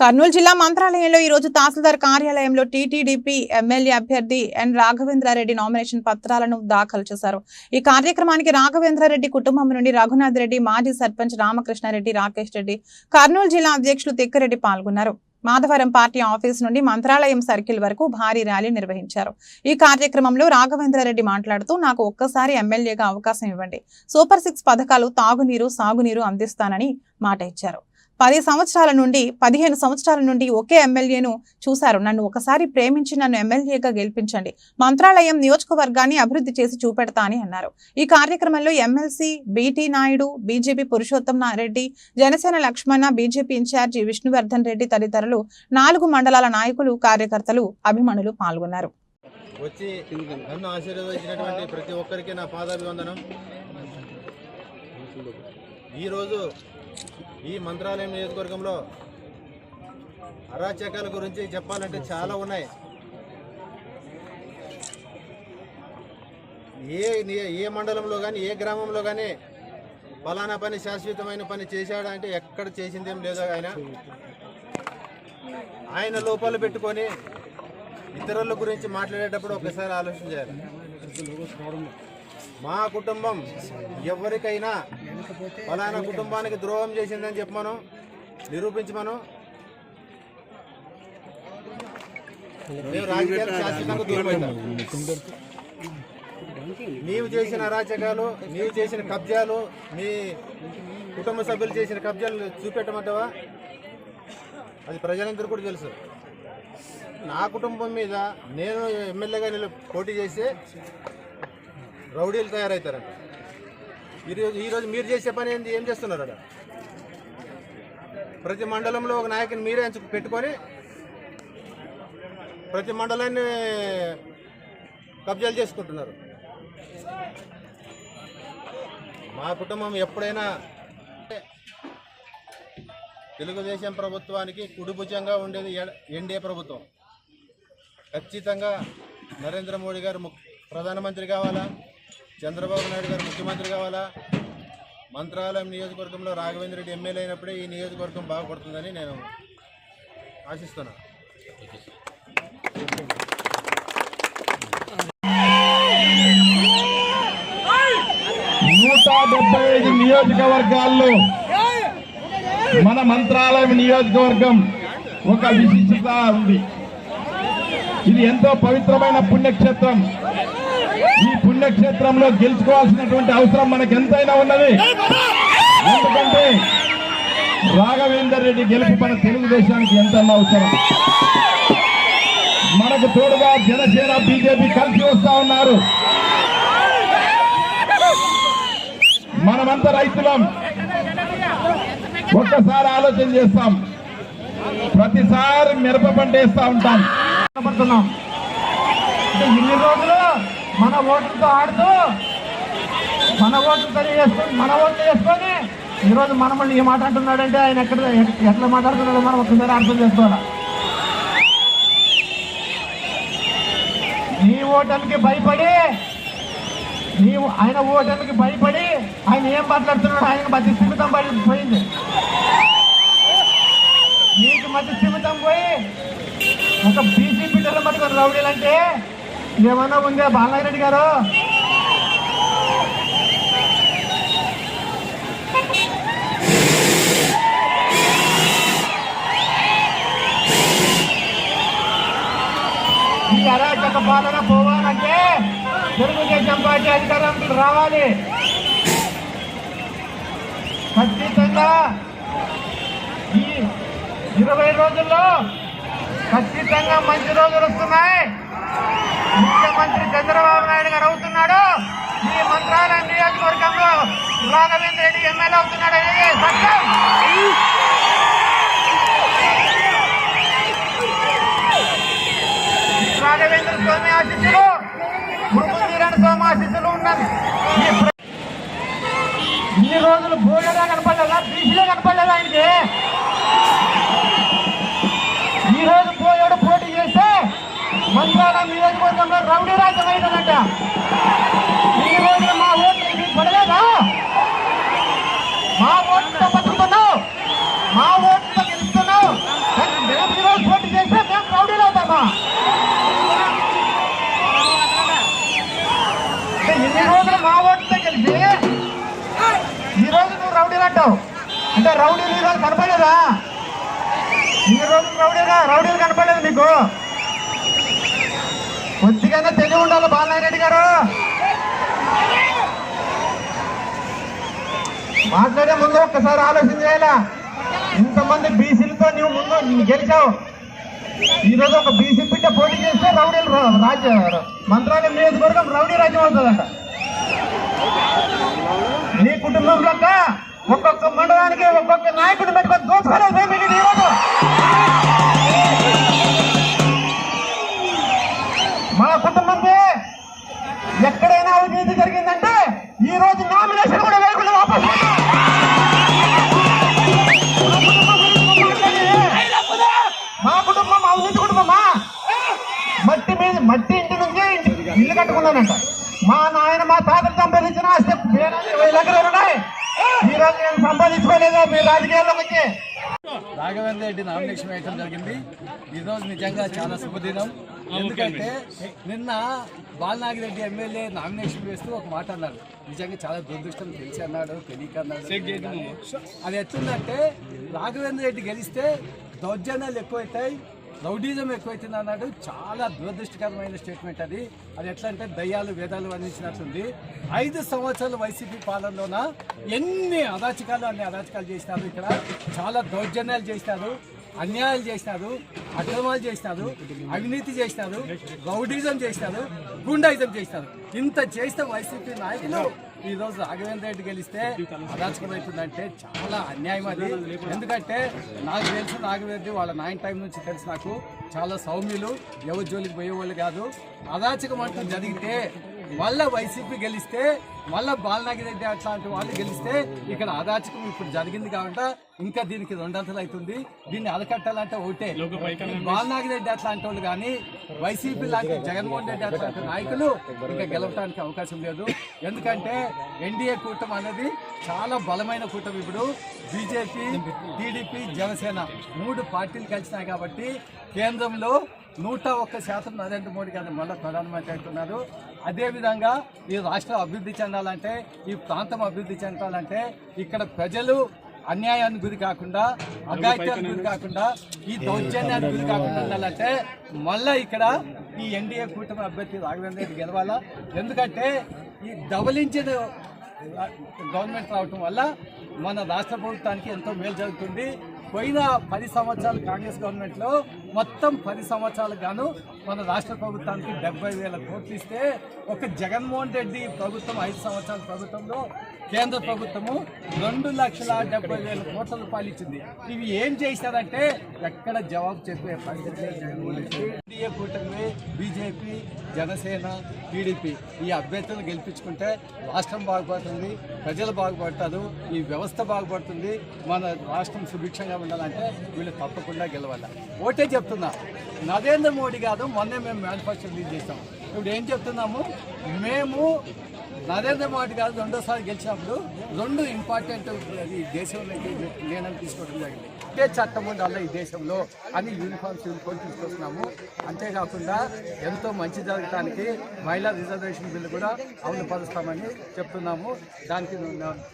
కర్నూలు జిల్లా మంత్రాలయంలో ఈ రోజు తహసీల్దార్ కార్యాలయంలో టీటీడీపీ ఎమ్మెల్యే అభ్యర్థి ఎన్ రాఘవేంద్రారెడ్డి నామినేషన్ పత్రాలను దాఖలు చేశారు. ఈ కార్యక్రమానికి రాఘవేంద్రారెడ్డి కుటుంబం నుండి రఘునాథ్ రెడ్డి మాజీ సర్పంచ్ రామకృష్ణారెడ్డి రాకేష్ రెడ్డి కర్నూలు జిల్లా అధ్యక్షులు తిక్కిరెడ్డి పాల్గొన్నారు. మాధవరం పార్టీ ఆఫీస్ నుండి మంత్రాలయం సర్కిల్ వరకు భారీ ర్యాలీ నిర్వహించారు. ఈ కార్యక్రమంలో రాఘవేంద్రారెడ్డి మాట్లాడుతూ నాకు ఒక్కసారి ఎమ్మెల్యేగా అవకాశం ఇవ్వండి. సూపర్ సిక్స్ పథకాలు తాగునీరు సాగునీరు అందిస్తానని మాట ఇచ్చారు. పది సంవత్సరాల నుండి పదిహేను సంవత్సరాల నుండి ఒకే ఎమ్మెల్యేను చూశారు. నన్ను ఒకసారి ప్రేమించి నన్ను ఎమ్మెల్యేగా గెలిపించండి. మంత్రాలయం నియోజకవర్గాన్ని అభివృద్ధి చేసి చూపెడతా అని అన్నారు. ఈ కార్యక్రమంలో MLC BT Naidu BJP Purushottam Reddy Janasena Lakshmana BJP in charge Vishnuvardhan Reddy తదితరులు నాలుగు మండలాల నాయకులు కార్యకర్తలు అభిమానులు పాల్గొన్నారు. వచ్చి నన్ను ఆశీర్వదించినటువంటి ప్రతి ఒక్కరికి నా పాదాభివందనం. ఈరోజు ఈ మంత్రాలయం నియోజకవర్గంలో అరాచకాల గురించి చెప్పాలంటే చాలా ఉన్నాయి. ఏ ఏ మండలంలో కానీ ఏ గ్రామంలో కానీ ఫలానా పని శాశ్వతమైన పని చేశాడా అంటే ఎక్కడ చేసిందేం లేదు ఆయన. ఆయన లోపాలు పెట్టుకొని ఇతరుల గురించి మాట్లాడేటప్పుడు ఒకసారి ఆలోచించారు మా కుటుంబం ఎవరికైనా ఫలానా కుటుంబానికి ద్రోహం చేసిందని చెప్పమను నిరూపించమను. మేము రాజకీయాలు శాశ్వతంగా నీవు చేసిన అరాచకాలు నీవు చేసిన కబ్జాలు మీ కుటుంబ సభ్యులు చేసిన కబ్జాలు చూపెట్టమంటావా? అది ప్రజలందరూ కూడా తెలుసు. నా కుటుంబం మీద నేను ఎమ్మెల్యేగా నిలు పోటీ చేస్తే రౌడీలు తయారవుతారంట ఈరోజు ఈరోజు మీరు చేసే పని ఏంది? ఏం చేస్తున్నారు అక్కడ? ప్రతి మండలంలో ఒక నాయకుని మీరే ఎంచు పెట్టుకొని ప్రతి మండలాన్ని కబ్జాలు చేసుకుంటున్నారు. మా కుటుంబం ఎప్పుడైనా తెలుగుదేశం ప్రభుత్వానికి కుడిభుజంగా ఉండేది ఎన్డీఏ ప్రభుత్వం. ఖచ్చితంగా నరేంద్ర మోడీ గారు ప్రధానమంత్రి కావాలా? చంద్రబాబు నాయుడు గారు ముఖ్యమంత్రి కావాలా? మంత్రాలయం నియోజకవర్గంలో రాఘవేంద్ర రెడ్డి ఎమ్మెల్యే అయినప్పుడే ఈ నియోజకవర్గం బాగుపడుతుందని నేను ఆశిస్తున్నాను నూట డెబ్బై ఐదు నియోజకవర్గాల్లో మన మంత్రాలయం నియోజకవర్గం ఒక విశిష్టత ఉంది. ఇది ఎంతో పవిత్రమైన పుణ్యక్షేత్రం. ఈ పుణ్యక్షేత్రంలో గెలుచుకోవాల్సినటువంటి అవసరం మనకు ఎంతైనా ఉన్నది. ఎందుకంటే రాఘవేందర్ రెడ్డి గెలుపు మన తెలుగుదేశానికి ఎంత అవసరం. మనకు తోడుగా జనసేన బీజేపీ కలిసి వస్తా ఉన్నారు. మనమంతా రైతులం. ఒక్కసారి ఆలోచన చేస్తాం. ప్రతిసారి మిరప పంట వేస్తా ఉంటాం. ఇన్ని రోజులు మన ఓట్లతో ఆడుతూ మన ఓట్లు తెలియజేసుకొని మన ఓట్లు వేసుకొని ఈరోజు మనమల్ని ఈ మాట అంటున్నాడంటే ఆయన ఎక్కడ ఎట్లా మాట్లాడుతున్నాడో మనం ఒకసారి అర్థం చేసుకోవాలి? నీ ఓటమికి భయపడి నీవు ఆయన ఓటమికి భయపడి ఆయన ఏం మాట్లాడుతున్నాడు ఆయన మధ్య స్థిమితం పడిపోయింది నీకు మధ్య స్థిమితం పోయి ఒక బీసీ బిడ్డలు పట్టుకొని రౌడీలు అంటే ఏమన్నా ఉందా బాలనాగిరెడ్డి గారు? ఈ అరాచక పాలన పోవాలంటే తెలుగుదేశం పార్టీ అధికారంలో రావాలి. ఖచ్చితంగా ఈ ఇరవై రోజుల్లో ఖచ్చితంగా మంచి రోజులు వస్తున్నాయి. ముఖ్యమంత్రి చంద్రబాబు నాయుడు గారు అవుతున్నాడు. ఈ మంత్రాలయం నియోజకవర్గంలో రాఘవేంద్ర రెడ్డి ఎమ్మెల్యే అవుతున్నాడు అనేది సత్యం. రాఘవేంద్ర స్వామి ఆశిస్సులు మురుగు స్వామి ఆశిస్సులు ఉన్నది ఈ ఇన్ని రోజులు భూమిలో కనపడలేదా? బీసీలో కనపడలేదా ఆయనకి? మంగళవారం నియోజకవర్గంలో రౌడీ రాజ్యం అయిందనంట ఈ రోజు మా ఓట్లు మీకు పడలేదా? మా ఓట్లతో బతుకుతున్నావు. మా ఓట్లతో గెలుస్తున్నావు. కానీ పోటీ చేస్తే మేము రౌడీలు అవుతామా? ఇన్ని రోజులు మా ఓట్లతో గెలిచి ఈరోజు నువ్వు రౌడీలు అంటావు. అంటే రౌడీలు ఈరోజు కనపడలేదా? ఈ రోజు రౌడీగా రౌడీలు కనపడలేదు మీకు కొద్దిగానే తెలివి ఉండాలి బాలనారెడ్డి గారు. మాట్లాడే ముందు ఒక్కసారి ఆలోచన చేయాలా ఇంతమంది బీసీలతో నువ్వు ముందు నువ్వు గెలిచావు. ఈ రోజు ఒక బీసీ బిడ్డ పోటీ చేస్తే రౌడీలు రాజ్య మంత్రాలయం నియోజకవర్గం రౌడీ రాజ్యం అవుతుందంట. నీ కుటుంబంలో ఒక్కొక్క మండలానికి ఒక్కొక్క నాయకుడు పెట్టుకొని దోచుకోలేదు ఎక్కడైనా అవినీతి జరిగిందంటే ఈ రోజు నామినేషన్ కూడా వేయకుండా వాపస్ మా కుటుంబం అవినీతి కుటుంబమా? మట్టి మీద మట్టి ఇంటి నుంచి ఇంటి- ఇల్లు కట్టుకున్నానంట. మా నాయన మా తాతలు సంపాదించిన ఆస్తి వేలాది ఇరవై లక్షలు ఉన్నాయి. ఈ రోజు నేను సంపాదించుకోలేదు మీ రాజకీయాల్లోకి వచ్చి రాఘవేంద్ర రెడ్డి నామినేషన్ వేయడం జరిగింది. ఈ రోజు నిజంగా చాలా శుభదినం. ఎందుకంటే నిన్న బాలనాగిరెడ్డి ఎమ్మెల్యే నామినేషన్ వేస్తూ ఒక మాట అన్నాడు నిజంగా చాలా దురదృష్టం తెలిసి అన్నాడు తెలియక అన్నాడు. అది ఎట్లుందంటే రాఘవేంద్ర రెడ్డి గెలిస్తే దౌర్జన్యాలు ఎక్కువైతాయి. రౌడీజం ఎక్కువైతుంది అన్నాడు. చాలా దురదృష్టకరమైన స్టేట్మెంట్ అది. అది ఎట్లా అంటే దయ్యాలు వేదాలు వర్ణించినట్లుంది. ఐదు సంవత్సరాలు వైసీపీ పాలనలోన ఎన్ని అరాచకాలు అన్ని అరాచకాలు చేసినారు ఇక్కడ. చాలా దౌర్జన్యాలు చేసినారు. అన్యాయాలు చేసినారు. అక్రమాలు చేసినారు. అవినీతి చేసినారు. రౌడీజం చేసినారు. గుండాయిజం చేసినారు. ఇంత చేసిన వైసీపీ నాయకులు ఈ రోజు రాఘవేంద్ర రెడ్డి గెలిస్తే అరాచకం అవుతుందంటే చాలా అన్యాయం అది. ఎందుకంటే నాకు తెలిసి నాగరెడ్డి వాళ్ళ నైన్ టైం నుంచి తెలుసు నాకు. చాలా సౌమ్యులు ఎవరి జోలికి పోయేవాళ్ళు కాదు. అరాచకం అంటూ జరిగితే మళ్ళా వైసీపీ గెలిస్తే మళ్ళా బాలనాగిరెడ్డి అట్లాంటి వాళ్ళు గెలిస్తే ఇక్కడ అరాచకం ఇప్పుడు జరిగింది కాబట్టి ఇంకా దీనికి రెండంతలు అవుతుంది. దీన్ని అలకట్టాలంటే ఒకటే బాలనాగిరెడ్డి అట్లాంటి వాళ్ళు కానీ వైసీపీ లాంటి జగన్మోహన్ రెడ్డి అట్లాంటి నాయకులు ఇంకా గెలవడానికి అవకాశం లేదు. ఎందుకంటే ఎన్డీఏ కూటమి అనేది చాలా బలమైన కూటమి ఇప్పుడు. బీజేపీ టీడీపీ జనసేన మూడు పార్టీలు కలిసినాయి కాబట్టి కేంద్రంలో నూట ఒక్క శాతం నరేంద్ర మోడీ గారిని మళ్ళీ ప్రధానమంత్రి అంటున్నారు అదేవిధంగా ఈ రాష్ట్రం అభివృద్ధి చెందాలంటే ఈ ప్రాంతం అభివృద్ధి చెందాలంటే ఇక్కడ ప్రజలు అన్యాయానికి గురి కాకుండా అఘాయిత్యానికి గురి కాకుండా ఈ దౌర్జన్యానికి గురి కాకుండా ఉండాలంటే మళ్ళా ఇక్కడ ఈ ఎన్డీఏ కూటమి అభ్యర్థి రాఘవేంద్ర రెడ్డి గెలవాలా? ఎందుకంటే ఈ డబలించిన గవర్నమెంట్ రావటం వల్ల మన రాష్ట్ర ప్రభుత్వానికి ఎంతో మేలు జరుగుతుంది. పోయిన పది సంవత్సరాలు కాంగ్రెస్ గవర్నమెంట్లో మొత్తం పది సంవత్సరాలకు గాను మన రాష్ట్ర ప్రభుత్వానికి డెబ్బై వేల కోట్లు ఇస్తే ఒక జగన్మోహన్ రెడ్డి ప్రభుత్వం ఐదు సంవత్సరాల ప్రభుత్వంలో కేంద్ర ప్రభుత్వము రెండు లక్షల డెబ్బై వేల కోట్ల రూపాయలు ఇచ్చింది. ఇవి ఏం చేశారంటే ఎక్కడ జవాబు చెప్పే పరిస్థితి ఎన్డీఏ కూటమి బీజేపీ జనసేన టీడీపీ ఈ అభ్యర్థులు గెలిపించుకుంటే రాష్ట్రం బాగుపడుతుంది ప్రజలు బాగుపడతారు ఈ వ్యవస్థ బాగుపడుతుంది మన రాష్ట్రం సుభిక్షంగా ఉండాలంటే వీళ్ళు తప్పకుండా గెలవాలి. ఓటే చెప్తున్నా నరేంద్ర మోడీ కాదు మొన్నే మేము మేనిఫెస్టో చేస్తాం ఇప్పుడు ఏం చెప్తున్నాము? మేము నరేంద్ర మోడీ గారు రెండోసారి గెలిచినప్పుడు రెండు ఇంపార్టెంట్ ఈ దేశంలోకి నేను తీసుకోవడం జరిగింది. ఇదే చట్టం ఉండాలి ఈ దేశంలో అని యూనిఫామ్ తీసుకొస్తున్నాము. అంతేకాకుండా ఎంతో మంచి జరగడానికి మహిళా రిజర్వేషన్ బిల్లు కూడా అమలు పరుస్తామని చెప్తున్నాము. దానికి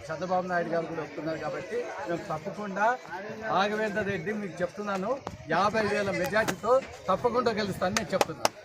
చంద్రబాబు నాయుడు గారు కూడా ఒప్పుకున్నారు కాబట్టి మేము తప్పకుండా రాఘవేంద్ర రెడ్డి మీకు చెప్తున్నాను. యాభై వేల మెజార్టీతో తప్పకుండా గెలుస్తానని నేను చెప్తున్నాను.